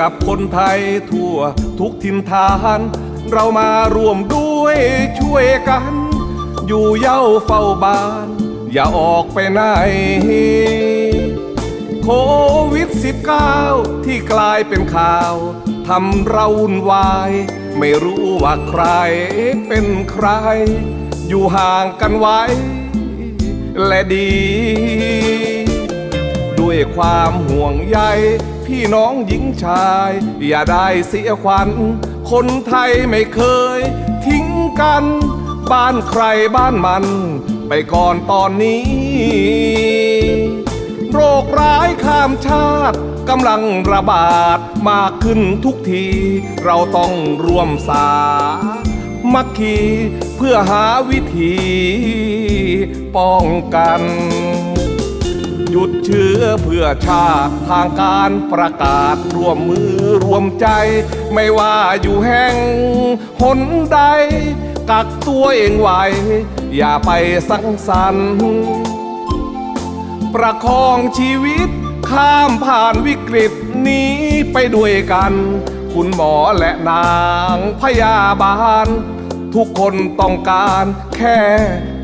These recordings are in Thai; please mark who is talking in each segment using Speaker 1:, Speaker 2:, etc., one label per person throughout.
Speaker 1: กับคนไทยทั่วทุกทินฐาน เรามาร่วมด้วยช่วยกัน อยู่เย้าเฝ้าบ้าน อย่าออกไปไหน โควิด -19 ที่กลายเป็นข่าวทำเราวุ่นวาย ไม่รู้ว่าใครเป็นใคร อยู่ห่างกันไว้ และดี ด้วยความห่วงใย พี่น้องหญิงชาย อย่าได้เสียขวัญ คนไทยไม่เคย ทิ้งกัน บ้านใครบ้านมัน ไปก่อนตอนนี้ โรคร้ายข้ามชาติกำลังระบาดมากขึ้นทุกที เราต้องร่วมสา มัคคีเพื่อหาวิธี ป้องกัน ยุดเชื้อเพื่อชาติทางการประกาศร่วมมือรวมใจ ไม่ว่าอยู่แห่งหนใด กักตัวเองไว้ อย่าไปสังสรรค์ประคองชีวิตข้ามผ่านวิกฤตนี้ไปด้วยกัน คุณหมอและนางพยาบาล ทุกคนต้องการแค่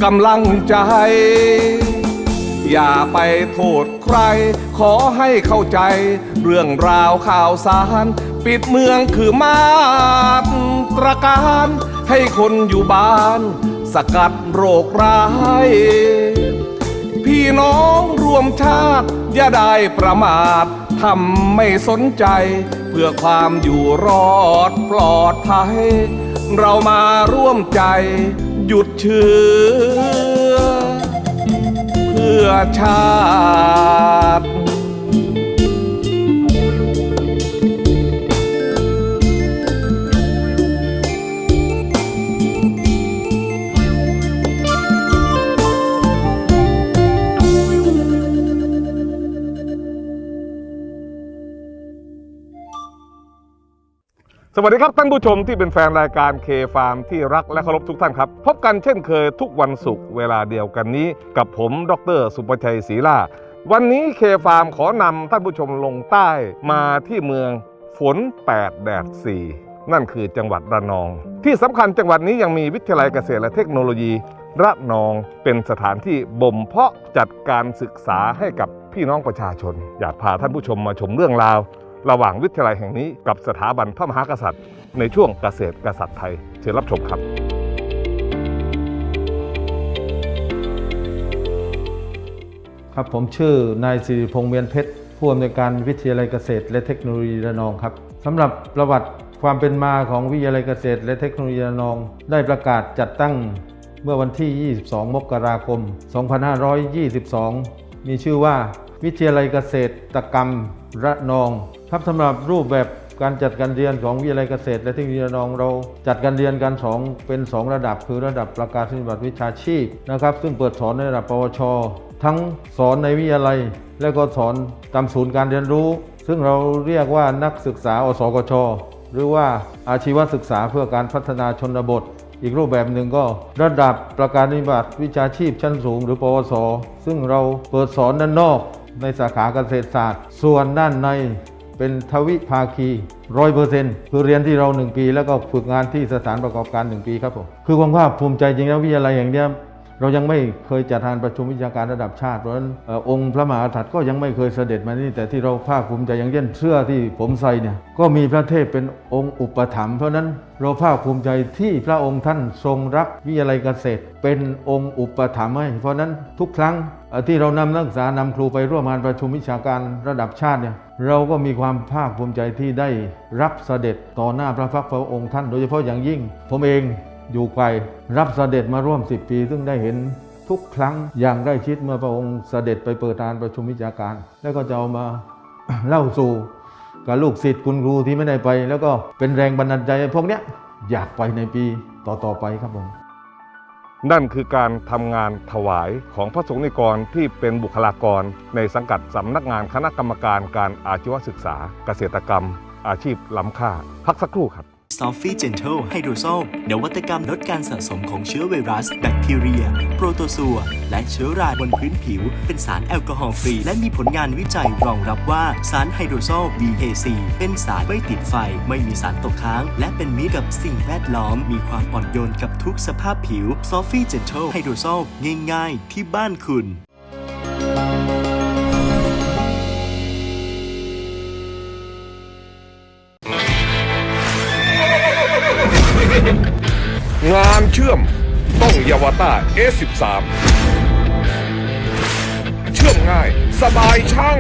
Speaker 1: กำลังใจ อย่าไปโทษใคร ขอให้เข้าใจ เรื่องราวข่าวสาร ปิดเมืองคือมาตรการ ให้คนอยู่บ้าน สกัดโรคร้าย พี่น้องรวมชาติ อย่าได้ประมาททำไม่สนใจ เพื่อความอยู่รอดปลอดภัย เรามาร่วมใจ หยุดเชื้อ อชาติ สวัสดีครับท่านผู้ชมที่เป็นแฟนรายการเคฟาร์มที่รักและเคารพทุกท่านครับ พบกันเช่นเคยทุกวันศุกร์เวลาเดียวกันนี้ กับผมดร สุประชัยศรีล่า วันนี้เคฟาร์มขอนำท่านผู้ชมลงใต้มาที่เมืองฝน 8 แดด 4 นั่นคือจังหวัดระนอง ที่สำคัญจังหวัดนี้ยังมีวิทยาลัยเกษตรและเทคโนโลยีระนองเป็นสถานที่บ่มเพาะจัดการศึกษาให้กับพี่น้องประชาชน อยากพาท่านผู้ชมมาชมเรื่องราว ระหว่างวิทยาลัยแห่งนี้กับสถาบันพระมหากษัตริย์ ในช่วงเกษตรกษัตริย์ไทยเชิญรับชมครับ
Speaker 2: ครับผมชื่อนายสิริพงษ์เมียนเพชรผู้อำนวยการวิทยาลัยเกษตรและเทคโนโลยีระนองครับสำหรับประวัติความเป็นมาของวิทยาลัยเกษตร และเทคโนโลยีระนอง ได้ประกาศจัดตั้งเมื่อวันที่ 22 มกราคม 2522 มีชื่อว่า วิทยาลัยเกษตรกรรมระนอง ครับสำหรับรูปแบบการจัดการเรียนของวิทยาลัยเกษตร และเทคโนโลยีระนองเราจัดการเรียนกันสองเป็น 2 ระดับ คือระดับประกาศนียบัตรวิชาชีพนะครับซึ่งเปิดสอนในระดับปวช ทั้งสอนในวิทยาลัย และก็สอนตามศูนย์การเรียนรู้ ซึ่งเราเรียกว่านักศึกษาอสกช หรือว่าอาชีวศึกษาเพื่อการพัฒนาชนบท อีกรูปแบบหนึ่งก็ ระดับประกาศนิบัติวิชาชีพชั้นสูง หรือปวส ซึ่งเราเปิดสอนด้านนอกในสาขาเกษตรศาสตร์ ส่วนด้านใน เป็นทวิภาคีร้อยเปอร์เซ็นต์คือเรียนที่เรา 1 ปี แล้วก็ฝึกงานที่สถานประกอบการ 1 ปีครับผมคือความภาคภูมิใจจริงนะวิทยาลัยอย่างเนี้ยเรายังไม่เคยจัดทานประชุมวิชาการระดับชาติเพราะฉะนั้นอองค์พระมหากษัตริย์ก็ยังไม่เคยเสด็จมานี่แต่ที่เราภาคภูมิใจอย่างเช่นเสื้อที่ผมใส่เนี่ยก็มีพระเทพเป็นองค์อุปถัมภ์เพราะนั้นเราภาคภูมิใจที่พระองค์ท่านทรงรับวิทยาลัยเกษตร เป็นองค์อุปถัมภ์ให้เพราะนั้นทุกครั้งที่เรานำนักศึกษานำครูไปร่วมงานประชุมวิชาการระดับชาติเนี่ย เราก็มีความภาคภูมิใจที่ได้รับเสด็จต่อหน้าพระพักตร์พระองค์ท่าน โดยเฉพาะอย่างยิ่ง ผมเองอยู่ไกลรับเสด็จมาร่วม 10 ปี ซึ่งได้เห็นทุกครั้งอย่างใกล้ชิดเมื่อพระองค์เสด็จไปเปิดการประชุมวิชาการ แล้วก็จะเอามาเล่าสู่กับลูกศิษย์คุณครูที่ไม่ได้ไป แล้วก็เป็นแรงบันดาลใจพวกเนี้ยอยากไปในปีต่อๆไปครับผม
Speaker 1: นั่นคือการทำงานถวายของพระสงฆ์นิกรที่เป็นบุคลากร ในสังกัดสำนักงานคณะกรรมการการอาชีวศึกษา เกษตรกรรม อาชีพล้ำค่า พักสักครู่ครับ
Speaker 3: s o f i g e n t l e Hydrosol นวัตกรรมลดการสะสมของเชื้อไวรัส แบคทีเรีย โปรโตซัว และเชื้อราบนพื้นผิว เป็นสารแอลกอฮอล์ฟรี และมีผลงานวิจัยรองรับว่าสารไฮโดรโซล BAC เป็นสารไม่ติดไฟ ไม่มีสารตกค้าง และเป็นมิตรกับสิ่งแวดล้อม มีความอ่อนโยนกับทุกสภาพผิว s o f i g e n t l e Hydrosol ง่ายๆ ที่บ้านคุณ
Speaker 1: อม ต้องยาวต้า S13 เชื่อมง่าย สบายช่าง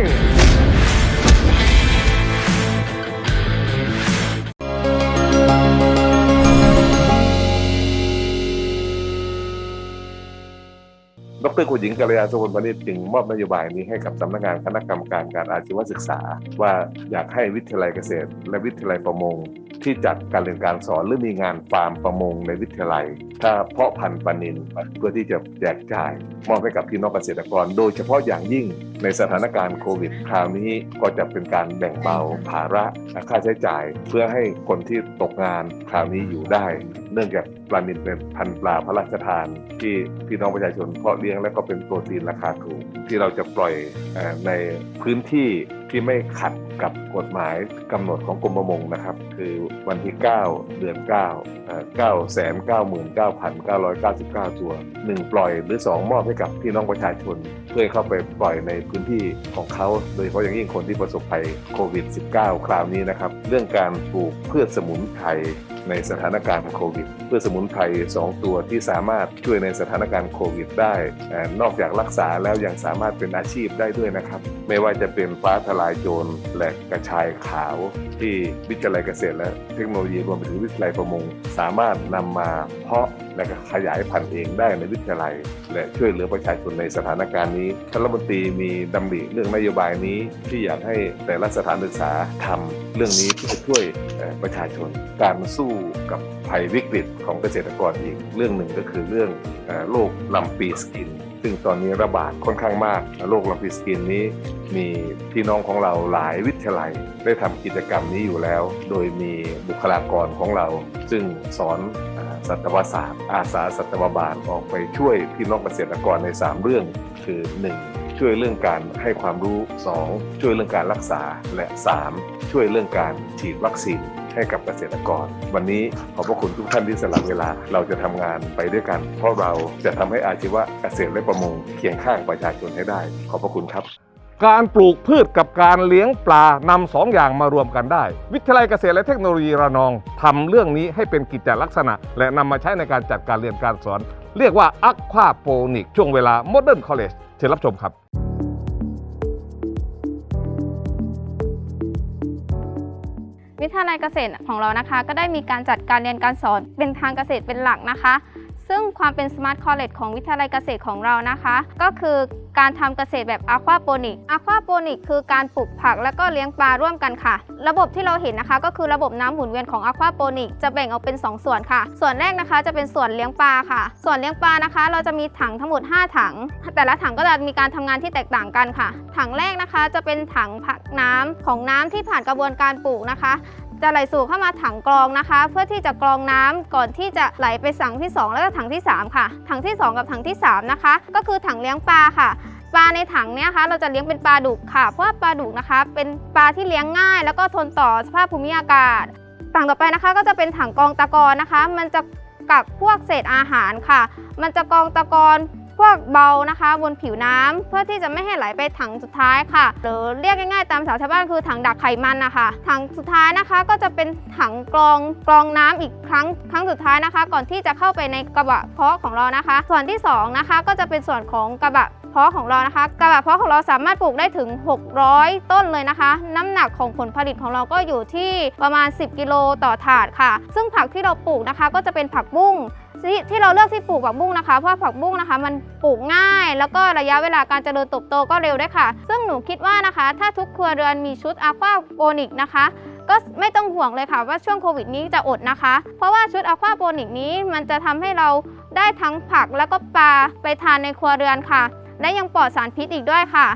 Speaker 4: ดรคุณหญิงกัลยาสุวรรณพนิชจึงมอบนโยบายนี้ให้กับสำนักงานคณะกรรมการการอาชีวศึกษา ว่าอยากให้วิทยาลัยเกษตร และวิทยาลัยประมง ที่จัดการเรียนการสอนหรือมีงานฟาร์มประมงในวิทยาลัย ถ้าเพาะพันธุ์ปลานิลเพื่อที่จะแจกจ่าย มอบให้กับพี่น้องเกษตรกร โดยเฉพาะอย่างยิ่งในสถานการณ์โควิดคราวนี้ก็จะเป็นการแบ่งเบาภาระค่าใช้จ่าย เพื่อให้คนที่ตกงานคราวนี้อยู่ได้ เนื่องจากปลานิลเป็นพันธุ์ปลาพระราชทาน ที่พี่น้องประชาชนเพาะเลี้ยงและก็เป็นโปรตีนราคาถูกที่เราจะปล่อยในพื้นที่ ที่ไม่ขัดกับกฎหมายกำหนดของกรมประมงนะครับ คือวันที่ 9 เดือน9เอ่อ9แสน99,999 ตัว 1 ปล่อยหรือ 2 มอบให้กับพี่น้องประชาชน เพื่อเข้าไปปล่อยในพื้นที่ของเขา โดยเฉพาะอย่างยิ่งคนที่ประสบภัยโควิด -19 คราวนี้นะครับ เรื่องการปลูกพืชสมุนไพรในสถานการณ์โควิดพืชสมุนไพร2 ตัวที่สามารถช่วยในสถานการณ์โควิด ได้ นอกจากรักษาแล้วยังสามารถเป็นอาชีพได้ด้วยนะครับ ไม่ว่าจะเป็นฟ้าทลายโจรและกระชายขาวที่วิทยาลัยเกษตรและเทคโนโลยีรวมไปถึงวิทยาลัยประมง สามารถนำมาเพาะและขยายพันธุ์เองได้ในวิทยาลัย และช่วยเหลือประชาชนในสถานการณ์นี้ท่านรัฐมนตรีมีดำริเรื่องนโยบายนี้ ที่อยากให้แต่ละสถานศึกษาทำเรื่องนี้เพื่อช่วยประชาชน การสู้กับภัยวิกฤตของเกษตรกรอีกเรื่องหนึ่งก็คือเรื่องโรคลำปีสกิน ซึ่งตอนนี้ระบาดค่อนข้างมาก โรคลำปีสกินนี้ มีพี่น้องของเราหลายวิทยาลัย ได้ทำกิจกรรมนี้อยู่แล้ว โดยมีบุคลากรของเรา ซึ่งสอนสัตวศาสตร์ อาสาสัตวบาลออกไปช่วยพี่น้องเกษตรกรใน 3 เรื่อง คือ 1. ช่วยเรื่องการให้ความรู้ 2. ช่วยเรื่องการรักษาและ 3. ช่วยเรื่องการฉีดวัคซีน ให้กับเกษตรกร วันนี้ขอบพระคุณทุกท่านที่สละเวลา เราจะทำงานไปด้วยกัน เพราะเราจะทำให้อาชีวะเกษตรและประมงเคียงข้างประชาชนให้ได้ ขอบพระคุณครับ
Speaker 1: การปลูกพืชกับการเลี้ยงปลานำสองอย่างมารวมกันได้ วิทยาลัยเกษตรและเทคโนโลยีระนองทำเรื่องนี้ให้เป็นกิจลักษณะ และนำมาใช้ในการจัดการเรียนการสอน เรียกว่าอควาโปนิกช่วงเวลาโมเดิร์นคอลเลจเชิญรับชมครับ
Speaker 5: วิทยาลัยเกษตรของเรานะคะ ก็ได้มีการจัดการเรียนการสอนเป็นทางเกษตรเป็นหลักนะคะ ซึ่งความเป็น Smart College ของวิทยาลัยเกษตรของเรานะคะ ก็คือการทำเกษตรแบบ Aquaponic Aquaponic คือการปลูกผักและก็เลี้ยงปลาร่วมกันค่ะ ระบบที่เราเห็นนะคะ ก็คือระบบน้ำหมุนเวียนของ Aquaponic จะแบ่งออกเป็น 2 ส่วนค่ะ ส่วนแรกนะคะจะเป็นส่วนเลี้ยงปลาค่ะ ส่วนเลี้ยงปลานะคะ เราจะมีถังทั้งหมด 5 ถัง แต่ละถังก็จะมีการทำงานที่แตกต่างกันค่ะ ถังแรกนะคะจะเป็นถังผักน้ำของน้ำที่ผ่านกระบวนการปลูกนะคะ จะไหลสู่เข้ามาถังกรองนะคะ เพื่อที่จะกรองน้ำก่อนที่จะไหลไปถังที่ 2 แล้วก็ถังที่ 3 ค่ะ ถังที่ 2 กับถังที่ 3 นะคะ ก็คือถังเลี้ยงปลาค่ะปลาในถังเนี้ยคะเราจะเลี้ยงเป็นปลาดุกค่ะ เพราะว่าปลาดุกนะคะ เป็นปลาที่เลี้ยงง่าย แล้วก็ทนต่อสภาพภูมิอากาศถังต่อไปนะคะ ก็จะเป็นถังกรองตะกอนนะคะ มันจะกักพวกเศษอาหารค่ะ มันจะกองตะกอน พวกเบานะคะ บนผิวน้ำเพื่อที่จะไม่ให้ไหลไปถังสุดท้ายค่ะ หรือเรียกง่ายๆ ตามภาษาชาวบ้านคือถังดักไขมันนะคะถังสุดท้ายนะคะก็จะเป็นถังกรองกรองน้ำอีกครั้งครั้งสุดท้ายนะคะ ก่อนที่จะเข้าไปในกระบะเพาะของเรานะคะ ส่วนที่สองนะคะก็จะเป็นส่วนของกระบะเพาะของเรานะคะ กระบะเพาะของเราสามารถปลูกได้ถึง 600 ต้นเลยนะคะ น้ำหนักของผลผลิตของเราก็อยู่ที่ประมาณ 10 กิโลต่อถาดค่ะ ซึ่งผักที่เราปลูกนะคะ ก็จะเป็นผักบุ้ง ที่ที่เราเลือกที่ปลูกผักบุ้งนะคะ เพราะผักบุ้งนะคะ มันปลูกง่าย แล้วก็ระยะเวลาการเจริญเติบโตก็เร็วด้วยค่ะ ซึ่งหนูคิดว่านะคะ ถ้าทุกครัวเรือนมีชุดอะควาโปนิกนะคะก็ไม่ต้องห่วงเลยค่ะว่าช่วงโควิดนี้จะอดนะคะ เพราะว่าชุดอะควาโปนิกนี้มันจะทำให้เราได้ทั้งผักแล้วก็ปลาไปทานในครัวเรือนค่ะ และยังปลอดสารพิษอีกด้วยค่ะ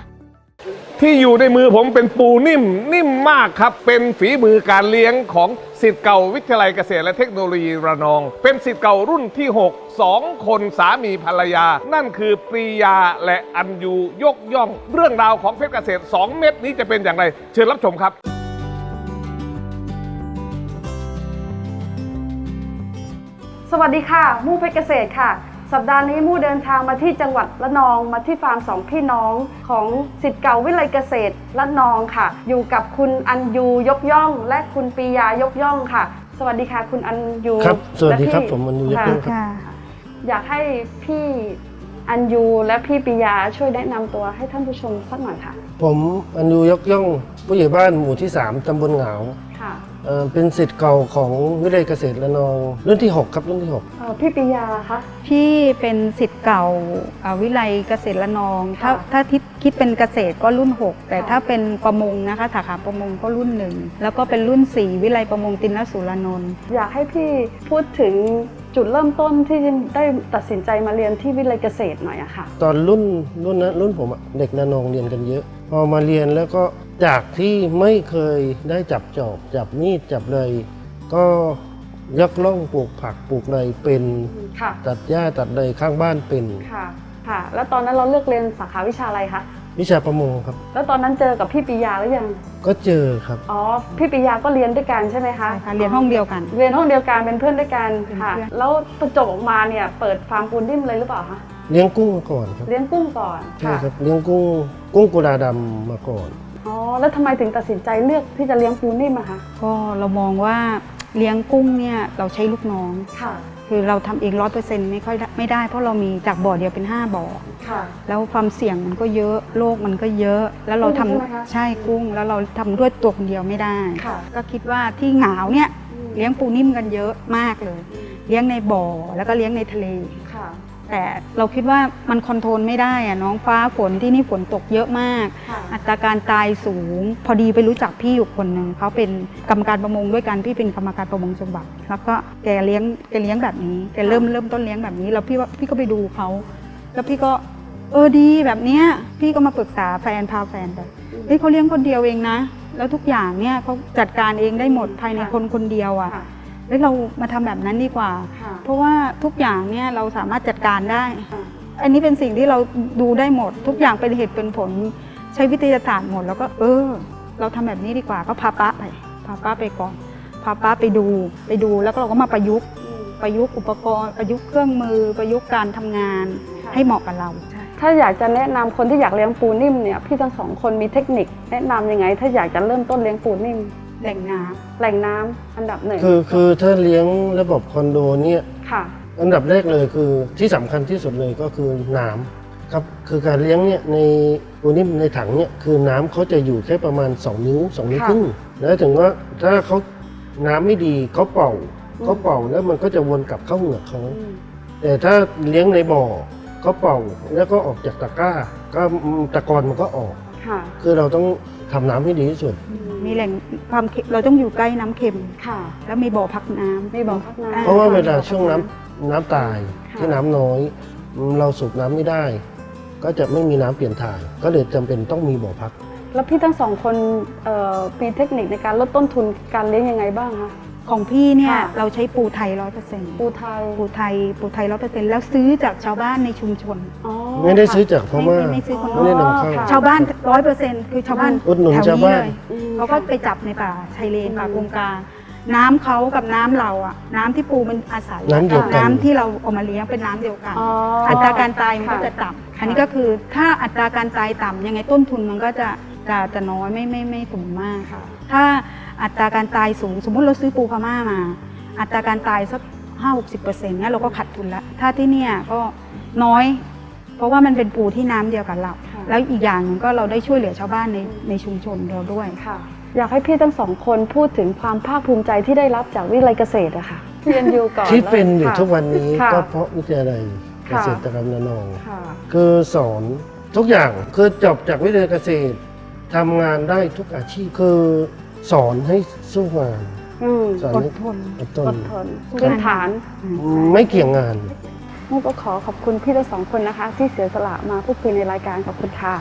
Speaker 1: ที่อยู่ในมือผมเป็นปูนิ่มนิ่มมากครับ เป็นฝีมือการเลี้ยงของสิทธิ์เก่าวิทยาลัยเกษตรและเทคโนโลยีระนอง เป็นสิทธิ์เก่ารุ่นที่ 6 2 คนสามีภรรยา นั่นคือปรียาและอัญยูยกย่อง เรื่องราวของเพชรเกษตร 2 เม็ดนี้จะเป็นอย่างไร เชิญรับชมครับ
Speaker 6: สวัสดีค่ะ มู่เพชรเกษตรค่ะ สัปดาห์นี้มู่เดินทางมาที่จังหวัดละนองมาที่ฟาร์มสองพี่น้องของสิทธิ์เก่าวิไลเกษตรละนองค่ะ อยู่กับคุณอัญยูยกย่อง และคุณปียายกย่องค่ะ สวัสดีค่ะ คุณอัญยู
Speaker 7: ครับสวัสดีครับ
Speaker 6: และพี่
Speaker 7: ผมอัญยูยกย่องครับะ
Speaker 6: อยากให้พี่อัญยูและพี่ปียาช่วยแนะนำตัวให้ท่านผู้ชมสักหน่อยค่ะ
Speaker 7: ผมอันยูยกย่องผู้ใหญ่บ้านหมู่ที่ 3ตำบลเหงา
Speaker 6: ค่ะ
Speaker 7: เอ่อเป็นสิทธิ์เก่าของวิเลยเกษตรระนองรุ่นที่ 6 ครับรุ่นที่
Speaker 6: เอ่อพี่ปียาคะ
Speaker 8: พี่เป็นสิทธิ์เก่าอ่าวิไลเกษตรละนอง ถ้า
Speaker 6: ค่ะ
Speaker 8: ถ้าทิศคิดเป็นเกษตรก็รุ่น 6 แต่
Speaker 6: ค่ะ
Speaker 8: ถ้าเป็นประมงนะคะสาขาประมงก็รุ่นหนึ่งแล้วก็เป็นรุ่น 4 วิไลประมงตินสุรานนท์
Speaker 6: อยากให้พี่พูดถึงจุดเริ่มต้นที่ได้ตัดสินใจมาเรียนที่วิเลยเกษตรหน่อยอะค่ะ
Speaker 7: 6ตอนรุ่นรุ่นนั้นรุ่นผมอะเด็กระนองเรียนกันเยอะ พอมาเรียนแล้วก็จากที่ไม่เคยได้จับจอบ จับมีดจับเลย ก็ยกล่องปลูกผักปลูกเลยเป็น
Speaker 6: ค่ะ
Speaker 7: ตัดหญ้าตัดเลยข้างบ้านเป็น
Speaker 6: ค่ะค่ะ แล้วตอนนั้นเราเลือกเรียนสาขาวิชาอะไรคะ
Speaker 7: วิชาประมงครับ
Speaker 6: แล้วตอนนั้นเจอกับพี่ปียาหรือยัง
Speaker 7: ก็เจอครับ
Speaker 6: อ๋อพี่ปียาก็เรียนด้วยกันใช่ไหมคะ
Speaker 8: ใช่ค่ะเรียนห้องเดียวกัน
Speaker 6: เรียนห้องเดียวกันเป็นเพื่อนด้วยกัน
Speaker 8: เป็น
Speaker 6: ค่ะ
Speaker 8: เพื่อน
Speaker 6: แล้วประจบออกมาเนี่ยเปิดฟาร์มปูนนิ่มเลยหรือเปล่าคะ
Speaker 7: เลี้ยงกุ้งมาก่อนครับ
Speaker 6: เลี้ยงกุ้งก่อน
Speaker 7: ใช่ครับเลี้ยงกุ้ง กุ้งกุลาดำมาก่อน
Speaker 6: อ๋อ แล้วทำไมถึงตัดสินใจเลือกที่จะเลี้ยงปูนนิ่มอะคะ
Speaker 8: ก็เรามองว่าเลี้ยงกุ้งเนี่ยเราใช้ลูกน้อง
Speaker 6: ค่ะ
Speaker 8: คือเราทำเองร้อยเปอร์เซ็นต์ไม่ค่อยได้ไม่ได้ เพราะเรามีจากบ่อเดียวเป็น 5บ่อ
Speaker 6: ค่ะ
Speaker 8: แล้วความเสี่ยงมันก็เยอะโรคมันก็เยอะ แล้วเราทำ
Speaker 6: กุ้งใช่ไหมคะ
Speaker 8: ใช่กุ้ง แล้วเราทำด้วยตัวคนเดียวไม่ได้
Speaker 6: ค่ะ
Speaker 8: ก็คิดว่าที่หงาวเนี่ยเลี้ยงปูนิ่มกันเยอะมากเลย เลี้ยงในบ่อแล้วก็เลี้ยงในทะเล
Speaker 6: ค่ะ
Speaker 8: แต่เราคิดว่ามันคอนโทรลไม่ได้อะน้องฟ้าฝนที่นี่ฝนตกเยอะมาก
Speaker 6: ค่ะ
Speaker 8: อัตราการตายสูง พอดีไปรู้จักพี่อยู่คนหนึ่งเขาเป็นกรรมการประมงด้วยกันพี่เป็นกรรมการประมงจังหวัดแล้วก็แกเลี้ยงแกเลี้ยงแบบนี้แกเริ่มเริ่มต้นเลี้ยงแบบนี้แล้วพี่ว่าพี่ก็ไปดูเขาแล้วพี่ก็เออดีแบบเนี้ยพี่ก็มาปรึกษาแฟนพาแฟนไปเฮ้ยเขาเลี้ยงคนเดียวเองนะ แล้วทุกอย่างเนี่ยเขาจัดการเองได้หมดภายในคนคนเดียวอะ
Speaker 6: ค่ะ
Speaker 8: เฮ้ยเรามาทำแบบนั้นดีกว่า
Speaker 6: ค่ะ
Speaker 8: เพราะว่าทุกอย่างเนี่ยเราสามารถจัดการได้
Speaker 6: ค่ะ
Speaker 8: อันนี้เป็นสิ่งที่เราดูได้หมด ทุกอย่างเป็นเหตุเป็นผลใช้วิทยาศาสตร์หมด แล้วก็เออ เราทำแบบนี้ดีกว่าก็พาป้าไปพาป้าไปก่อนพาป้าไปดูไปดูแล้วก็เราก็มาประยุกต์
Speaker 6: อืม
Speaker 8: ประยุกต์อุปกรณ์ ประยุกต์เครื่องมือ ประยุกต์การทำงาน
Speaker 6: ค่ะ
Speaker 8: ให้เหมาะกับเรา
Speaker 6: ถ้าอยากจะแนะนำคนที่อยากเลี้ยงปูนิ่มเนี่ยพี่ทั้งสองคนมีเทคนิคแนะนำยังไง ถ้าอยากจะเริ่มต้นเลี้ยงปูนิ่ม
Speaker 8: แหล่งน้
Speaker 6: แหล่งน้ำอันดับหนึ่ง
Speaker 7: คือคือถ้าเลี้ยงระบบคอนโดเนี่ย
Speaker 6: ค่ะ
Speaker 7: อันดับแรกเลยคือที่สำคัญที่สุดเลยก็คือน้ำครับคือการเลี้ยงเนี่ยในตัวนี้ในถังเนี่ยคือน้ำเขาจะอยู่แค่ประมาณ 2 นิ้ว2นิ้ว
Speaker 6: ค่ะ
Speaker 7: ครึ่งแล้วถึงว่าถ้าเขาน้ำไม่ดีเขาเป่า
Speaker 6: อืม
Speaker 7: เขาเป่าแล้วมันก็จะวนกลับเข้าเหงือกเขา
Speaker 6: อืม
Speaker 7: แต่ถ้าเลี้ยงในบ่อเขาเป่าแล้วก็ออกจากตะกร้า ก็ตะกอนมันก็ออก
Speaker 6: ค่ะ
Speaker 7: คือเราต้อง ทำน้ำให้ดีที่สุดำ
Speaker 8: มีแหล่งความเค็มเราต้องอยู่ใกล้น้ำเค็ม
Speaker 6: ค่ะ
Speaker 8: แล้วมีบ่อพักน้ำ
Speaker 6: มีบ่อพักน้ำ
Speaker 7: เพราะว่าเวลาช่วงน้ำน้ำตาย
Speaker 6: ค่ะ
Speaker 7: ที่น้ำน้อยอืมเราสูบน้ำไม่ได้ ก็จะไม่มีน้ำเปลี่ยนถ่าย ก็เลยจำเป็นต้องมีบ่อพัก
Speaker 6: แล้วพี่ทั้งสองคนเอ่อมีเทคนิคในการลดต้นทุนการเลี้ยงยังไงบ้างคะ
Speaker 8: ของพี่เนี่ย
Speaker 6: ค่ะ
Speaker 8: เราใช้ปูไทยร้อยเปอร์เซ็นต์
Speaker 6: ปูไทย
Speaker 8: ปูไทยปูไทยร้อยเปอร์เซ็นต์แล้วซื้อจากชาวบ้านในชุมชน
Speaker 6: อ๋อ
Speaker 7: ไม่ได้ซื้อจากพม่า
Speaker 8: ไม่ไม่ซื้อคน
Speaker 7: ไม่ได้นำเข้า
Speaker 6: ค่ะ
Speaker 8: ชาวบ้านร้อยเปอร์เซ็นต์คือชาวบ้าน
Speaker 7: อุดหนุน
Speaker 8: แถว
Speaker 7: ชาว
Speaker 8: นี้
Speaker 7: บ้าน
Speaker 8: เลย
Speaker 6: อืม
Speaker 8: เขาก็ไปจับในป่าชายเลน
Speaker 6: อืม
Speaker 8: ป่าโกงกลางน้ำเขากับน้ำเราอะน้ำที่ปูมันอาศัย
Speaker 7: น้ำเดียวกัน
Speaker 8: น้ำที่เราเอามาเลี้ยงเป็นน้ำเดียวกัน
Speaker 6: อ๋อ
Speaker 8: อัตราการตายมันก็
Speaker 6: ค่ะ
Speaker 8: จะต่ำอันนี้ก็คือถ้าอัตราการตายต่ำยังไงต้นทุนมันก็จะจะจะน้อยไม่ไม่ไม่สูงมาก
Speaker 6: ค่ะ
Speaker 8: ถ้า อัตราการตายสูง สมมุติเราซื้อปูพม่ามา อัตราการตายสักห้าหกสิบเปอร์เซ็นต์เนี่ยเราก็ขาดทุนแล้วถ้าที่เนี่ยก็น้อย เพราะว่ามันเป็นปูที่น้ำเดียวกับเรา
Speaker 6: ค่ะ
Speaker 8: แล้วอีกอย่างหนึงก็เราได้ช่วยเหลือชาวบ้านในในชุมชนเราด้วย
Speaker 6: ค่ะ อยากให้พี่ทั้งสองคนพูดถึงความภาคภูมิใจที่ได้รับจากวิทยาลัยเกษตรอะค่ะเรียนอยู่ก่อน
Speaker 7: ที่เป็นอยู่
Speaker 6: ค่ะ
Speaker 7: ทุกวันนี้
Speaker 6: ค่ะ
Speaker 7: ก็เพราะวิทยาลัยเก
Speaker 6: ค่ะ
Speaker 7: ษตรกรรมระนอง
Speaker 6: ค่ะ
Speaker 7: คือสอนทุกอย่างคือจบจากวิทยาลัยเกษตรทำงานได้ทุกอาชีพคือ สอนให้สู้งาน
Speaker 6: อืม
Speaker 7: สอน
Speaker 8: อด
Speaker 7: ให้
Speaker 8: ทน
Speaker 7: อดท
Speaker 6: อนดทนพื้นฐาน
Speaker 7: ไม่เกี่ยงงาน
Speaker 6: มูก็ขอขอบคุณพี่ทั้งสองคนนะคะ ที่เสียสละมาพูดคุยในรายการขอบคุณค่ะ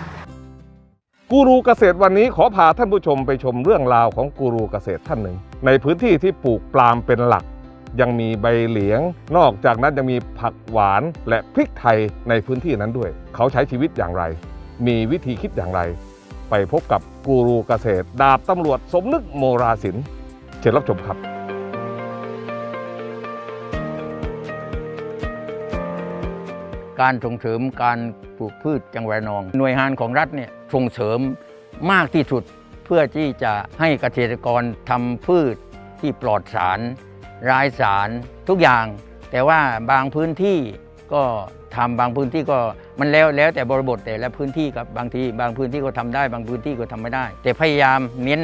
Speaker 1: กูรูเกษตรวันนี้ขอพาท่านผู้ชมไปชมเรื่องราวของกูรูเกษตรท่านหนึ่ง ในพื้นที่ที่ปลูกปลาล์มเป็นหลัก ยังมีใบเหลียง นอกจากนั้นยังมีผักหวานและพริกไทยในพื้นที่นั้นด้วย เขาใช้ชีวิตอย่างไร มีวิธีคิดอย่างไร ไปพบกับกูรูเกษตร ดาบตำรวจสมนึกโมราสินเชิญรับชมครับ
Speaker 9: การส่งเสริมการปลูกพืชจังหวัดรนอง หน่วยงานของรัฐเนี่ยส่งเสริมมากที่สุดเพื่อที่จะให้เกษตรกรทำพืชที่ปลอดสาร ร้ายสารทุกอย่าง แต่ว่าบางพื้นที่ก็ ทำบางพื้นที่ก็มันแล้วแล้วแต่บริบทแต่และพื้นที่กับบางทีบางพื้นที่ก็ทำได้ บางพื้นที่ก็ทำไม่ได้ แต่พยายามเน้น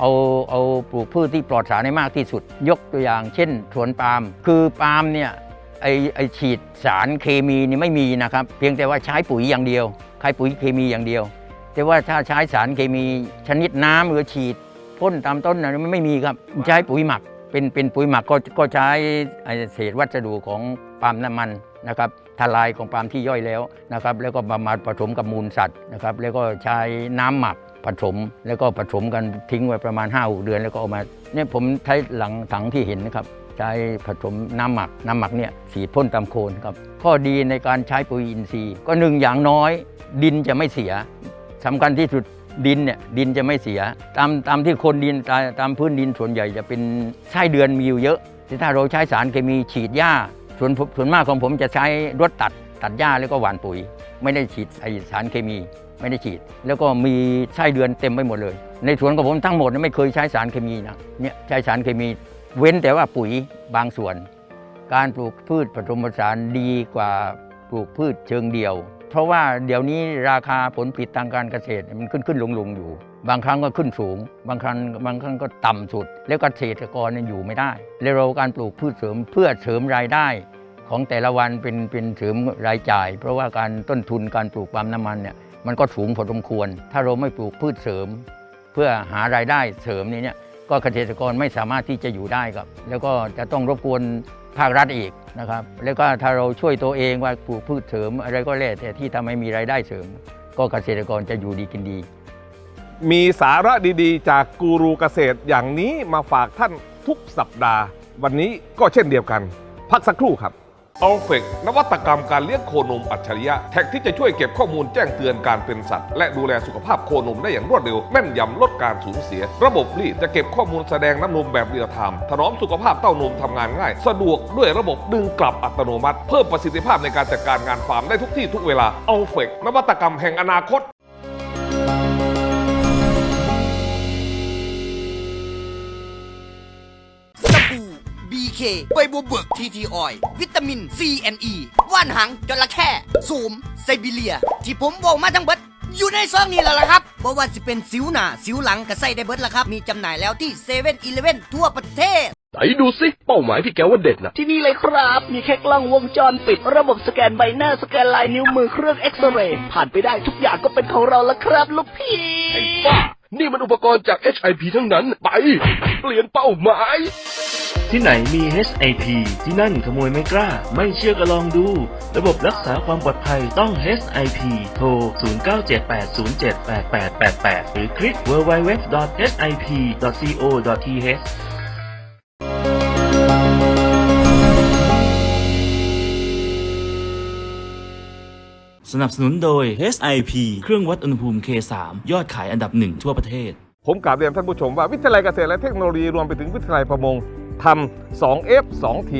Speaker 9: เอาเอาปลูกพืชที่ปลอดสารให้มากที่สุด ยกตัวอย่าง เช่นสวนปาล์มคือปาล์มเนี่ยไอไอฉีดสารเคมีนี่ไม่มีนะครับ เพียงแต่ว่าใช้ปุ๋ยอย่างเดียวใช้ปุ๋ยเคมีอย่างเดียว แต่ว่าถ้าใช้สารเคมีชนิดน้ำหรือฉีดพ่นตามต้นนะมันไม่มีครับใช้ปุ๋ยหมักเป็นเป็นปุ๋ยหมักก็ก็ใช้เศษวัสดุของปาล์มน้ำมันนะครับ ทลายของปาล์มที่ย่อยแล้วนะครับแล้วก็มามาผสมกับมูลสัตว์นะครับแล้วก็ใช้น้ำหมักผสม แล้วก็ผสมกันทิ้งไว้ประมาณ5้าเดือน แล้วก็เอามาเนี่ยผมใช้หลังถังที่เห็นนะครับใช้ผสมน้ำหมักน้ำหมักเนี่ยสีดพ่นตามโคนครับข้อดีในการใช้ปุ๋ยอินทรีย์ ก็หนึ่งอย่างน้อย ดินจะไม่เสียสำคัญที่สุดดินเนี่ยดินจะไม่เสีย ตามตามที่คนดินตาตามพื้นดินส่วนใหญ่จะเป็นไส้เดือนมีอยู่เยอะแต่ถ้าเราใช้สารเคมีฉีดหญ้า ส่วนมส่วนมากของผมจะใช้รถตัดตัดหญ้าแล้วก็หว่านปุ๋ย ไม่ได้ฉีดไอสารเคมี ไม่ได้ฉีด แล้วก็มีไส้เดือนเต็มไปหมดเลย ในสวนของผมทั้งหมดไม่เคยใช้สารเคมีนะเนี่ยใช้สารเคมีเว้นแต่ว่าปุ๋ยบางส่วน การปลูกพืชผสมผสานดีกว่าปลูกพืชเชิงเดียว เพราะว่าเดี๋ยวนี้ราคาผลผลิตทางการเกษตรมันขึ้นขึ้นลงลงอยู่ บางครั้งก็ขึ้นสูง บางครั้งบางครั้งก็ต่ำสุด แล้วเกษตรกรเนี่ยอยู่ไม่ได้แล้วเราการปลูกพืชเสริมเพื่อเสริมรายได้ของแต่ละวันเป็นเป็นเสริมรายจ่าย เพราะว่าการต้นทุนการปลูกปาล์มน้ำมันเนี่ยมันก็สูงพอสมควร ถ้าเราไม่ปลูกพืชเสริม เพื่อหารายได้เสริมนี่เนี่ยก็เกษตรกรไม่สามารถที่จะอยู่ได้ครับ แล้วก็จะต้องรบกวนภาครัฐอีกนะครับ แล้วก็ถ้าเราช่วยตัวเองว่าปลูกพืชเสริมอะไรก็แล้วแต่ที่ทำให้มีรายได้เสริม ก็เกษตรกรจะอยู่ดีกินดี
Speaker 1: มีสาระดีๆ จากกูรูเกษตรอย่างนี้มาฝากท่านทุกสัปดาห์ วันนี้ก็เช่นเดียวกัน พักสักครู่ครับอัลเฟกนวัตกรรมการเลี้ยงโคนมอัจฉริยะ แท็กที่จะช่วยเก็บข้อมูลแจ้งเตือนการเป็นสัตว์ และดูแลสุขภาพโคนมได้อย่างรวดเร็ว แม่นยำลดการสูญเสีย ระบบรีดจะเก็บข้อมูลแสดงน้ำนมแบบเรียลไทม์ถนอมสุขภาพเต้านมทำงานง่าย สะดวกด้วยระบบดึงกลับอัตโนมัติ เพิ่มประสิทธิภาพในการจัดการงานฟาร์มได้ทุกที่ทุกเวลาอัลเฟกนวัตกรรมแห่งอนาคต
Speaker 10: BK ใบบัวเบิกทีทีออย วิตามิน C E ว่านหางจระเข้สูมไซบีเรีย ที่ผมบอกมาทั้งเบิดอยู่ในซองนี้แล้วล่ะครับบ่ว่าสิเป็นสิวหน้าสิวหลังก็ใส่ได้เบิดละครับ มีจำหน่ายแล้วที่เซเว่นอีเลฟเว่นทั่วประเทศ
Speaker 11: ไหนดูสิ เป้าหมายที่แกว่าเด็ดนะ
Speaker 10: ที่นี่เลยครับ มีแค่กล้องวงจรปิด ระบบสแกนใบหน้าสแกนลายนิ้วมือเครื่องเอ็กซเรย์ผ่านไปได้ทุกอย่างก็เป็นของเราแล้วครับ ลูกพี่
Speaker 11: ไอ้บ้า นี่มันอุปกรณ์จาก HIP ทั้งนั้น ไป เปลี่ยนเป้าหมาย
Speaker 12: ที่ไหนมี HIP ที่นั่นขโมยไม่กล้า ไม่เชื่อก็ลองดู ระบบรักษาความปลอดภัยต้อง HIP โทร 0978078888 หรือคลิก www.hip.co.th สนับสนุนโดย SIP เครื่องวัดอุณหภูมิ K3 ยอดขายอันดับหนึ่งทั่วประเทศ
Speaker 1: ผมกราบเรียนท่านผู้ชมว่าวิทยาลัยเกษตรและเทคโนโลยีรวมไปถึงวิทยาลัยประมงทำ 2F 2T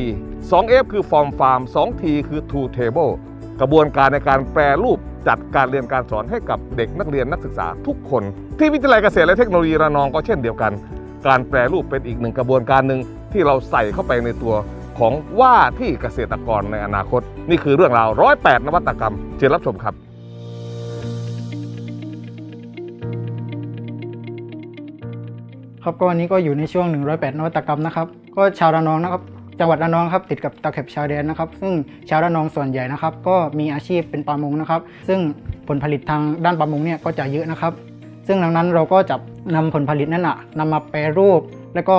Speaker 1: 2F คือ Form Farm 2T คือ To Table กระบวนการในการแปรรูปจัดการเรียนการสอนให้กับเด็กนักเรียนนักศึกษาทุกคน ที่วิทยาลัยเกษตรและเทคโนโลยีระนองก็เช่นเดียวกัน การแปรรูปเป็นอีกหนึ่งกระบวนการหนึ่งที่เราใส่เข้าไปในตัว ของว่าที่เกษตรกรในอนาคต นี่คือเรื่องราวร้อยแปดนวัตกรรมเชิญรับชมครับ
Speaker 13: ครับก็วันนี้ก็อยู่ในช่วง 108 นวัตกรรมนะครับ ก็ชาวระนองนะครับ จังหวัดระนองครับติดกับตะเข็บชายแดนนะครับ ซึ่งชาวระนองส่วนใหญ่นะครับ ก็มีอาชีพเป็นประมงนะครับ ซึ่งผลผลิตทางด้านประมงเนี่ยก็จะเยอะนะครับ ซึ่งดังนั้นเราก็จะนำผลผลิตนั้นนะนำมาแปรรูป แล้วก็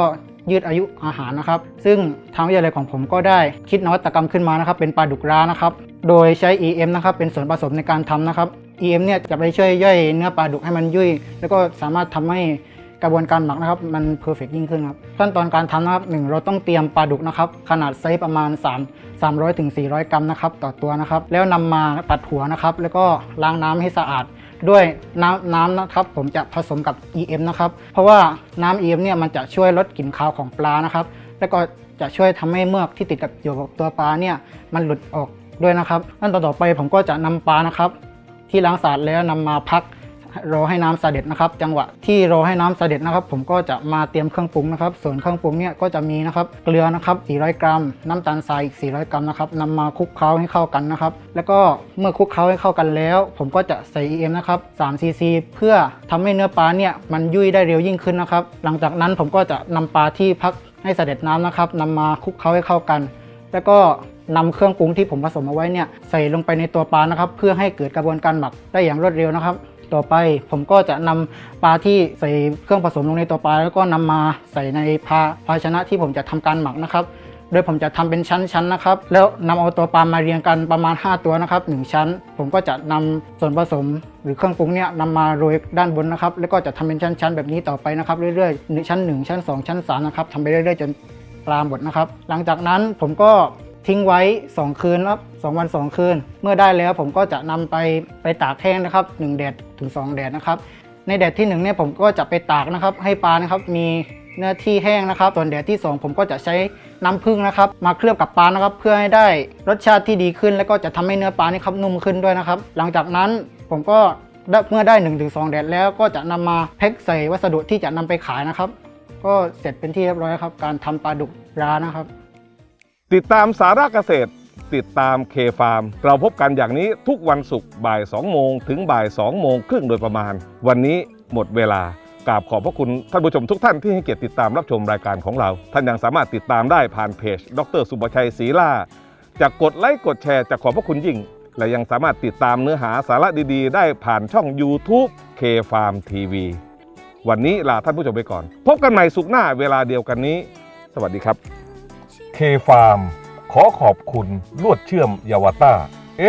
Speaker 13: ยืดอายุอาหารนะครับ ซึ่งทางวิทยาลัยของผมก็ได้คิดนวัตกรรมขึ้นมานะครับ เป็นปลาดุกร้านะครับ โดยใช้ EM นะครับเป็นส่วนผสมในการทำนะครับ EM เนี่ยจะไปช่วยย่อยเนื้อปลาดุกให้มันยุ่ย แล้วก็สามารถทำให้กระบวนการหมักนะครับมันเพอร์เฟกยิ่งขึ้นครับขั้นตอนการทำนะครับหนึ่งเราต้องเตรียมปลาดุกนะครับ ขนาดไซส์ประมาณ 3 300ถึง400 กรัมนะครับ ต่อตัวนะครับ แล้วนำมาตัดหัวนะครับ แล้วก็ล้างน้ำให้สะอาด ด้วยน้ำน้ำนะครับ ผมจะผสมกับ EM นะครับ เพราะว่าน้ำ EM เนี่ยมันจะช่วยลดกลิ่นคาวของปลานะครับ แล้วก็จะช่วยทำให้เมือกที่ติดกับอยู่กับตัวปลาเนี่ยมันหลุดออกด้วยนะครับขั้นตอนต่อไปผมก็จะนำปลานะครับ ที่ล้างสะอาดแล้วนำมาพัก รอให้น้ำเสด็จนะครับ จังหวะที่รอให้น้ำเสด็จนะครับ ผมก็จะมาเตรียมเครื่องปรุงนะครับ ส่วนเครื่องปรุงเนี่ยก็จะมีนะครับเกลือนะครับ 400 กรัม น้ำตาลทรายอีก 400 กรัมนะครับนำมาคลุกเคล้าให้เข้ากันนะครับ แล้วก็เมื่อคลุกเคล้าให้เข้ากันแล้ว ผมก็จะใส่ EM นะครับ3 cc เพื่อทำให้เนื้อปลาเนี่ยมันยุ่ยได้เร็วยิ่งขึ้นนะครับ หลังจากนั้นผมก็จะนำปลาที่พักให้เสด็จน้ำนะครับนำมาคลุกเคล้าให้เข้ากัน แล้วก็นำเครื่องปรุงที่ผมผสมเอาไว้เนี่ยใส่ลงไปในตัวปลานะครับ เพื่อให้เกิดกระบวนการหมักได้อย่างรวดเร็วนะครับ ต่อไปผมก็จะนำปลาที่ใส่เครื่องผสมลงในตัวปลา แล้วก็นำมาใส่ในภาภาชนะที่ผมจะทำการหมักนะครับ โดยผมจะทำเป็นชั้นๆนะครับ แล้วนำเอาตัวปลามาเรียงกันประมาณ 5 ตัวนะครับ1ชั้น ผมก็จะนำส่วนผสมหรือเครื่องปรุงเนี่ยนำมาโรยด้านบนนะครับ แล้วก็จะทำเป็นชั้นๆแบบนี้ต่อไปนะครับเรื่อยๆหนึ่งชั้น 1 ชั้น 2 ชั้น3นะครับทำไปเรื่อยๆจนปลาหมดนะครับ หลังจากนั้นผมก็ ทิ้งไว้ 2 คืนครับ2วัน 2 คืน เมื่อได้แล้วผมก็จะนำไปไปตากแห้งนะครับ1แดดถึง 2 แดดนะครับ ในแดดที่1เนี่ยผมก็จะไปตากนะครับ ให้ปลานะครับมีเนื้อที่แห้งนะครับ ส่วนแดดที่ 2 ผมก็จะใช้น้ำผึ้งนะครับ มาเคลือบกับปลานะครับ เพื่อให้ได้รสชาติที่ดีขึ้น แล้วก็จะทำให้เนื้อปลานี่ครับนุ่มขึ้นด้วยนะครับ หลังจากนั้นผมก็เมื่อได้ 1-2 แดดแล้วก็จะนำมาแพ็คใส่วัสดุที่จะนำไปขายนะครับ ก็เสร็จเป็นที่เรียบร้อยครับ การทำปลาดุกร้านะครับ
Speaker 1: ติดตามสาระเกษตร ติดตามเคฟาร์มเราพบกันอย่างนี้ทุกวันศุกร์บ่าย 2 โมงถึงบ่าย 2 โมงครึ่งโดยประมาณ วันนี้หมดเวลากราบขอบพระคุณท่านผู้ชมทุกท่านที่ให้เกียรติติดตามรับชมรายการของเรา ท่านยังสามารถติดตามได้ผ่านเพจ ดรสุบชัยศรีล่าจะกดไลค์กดแชร์จะขอบพระคุณยิ่ง และยังสามารถติดตามเนื้อหาสาระดีๆ ได้ผ่านช่อง YouTube K Farm TV วันนี้ลาท่านผู้ชมไปก่อน พบกันใหม่สุขหน้าเวลาเดียวกันนี้ สวัสดีครับ K Farm ขอขอบคุณลวดเชื่อมยาวต้า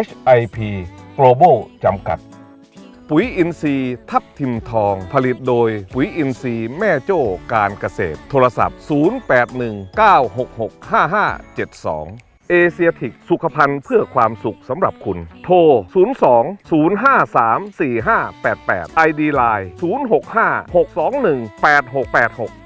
Speaker 1: HIP Global จำกัด ปุ๋ยอินทรีย์ทับทิมทองผลิตโดยปุ๋ยอินทรีย์แม่โจ้การเกษตร โทรศัพท์ 0819665572เอเชียทิกสุขภัณฑ์เพื่อความสุขสำหรับคุณ โทร 02 053 4588 ID Line 065 621 8686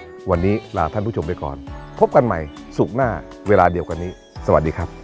Speaker 1: วันนี้ลาท่านผู้ชมไปก่อน พบกันใหม่สุขหน้าเวลาเดียวกันนี้ สวัสดีครับ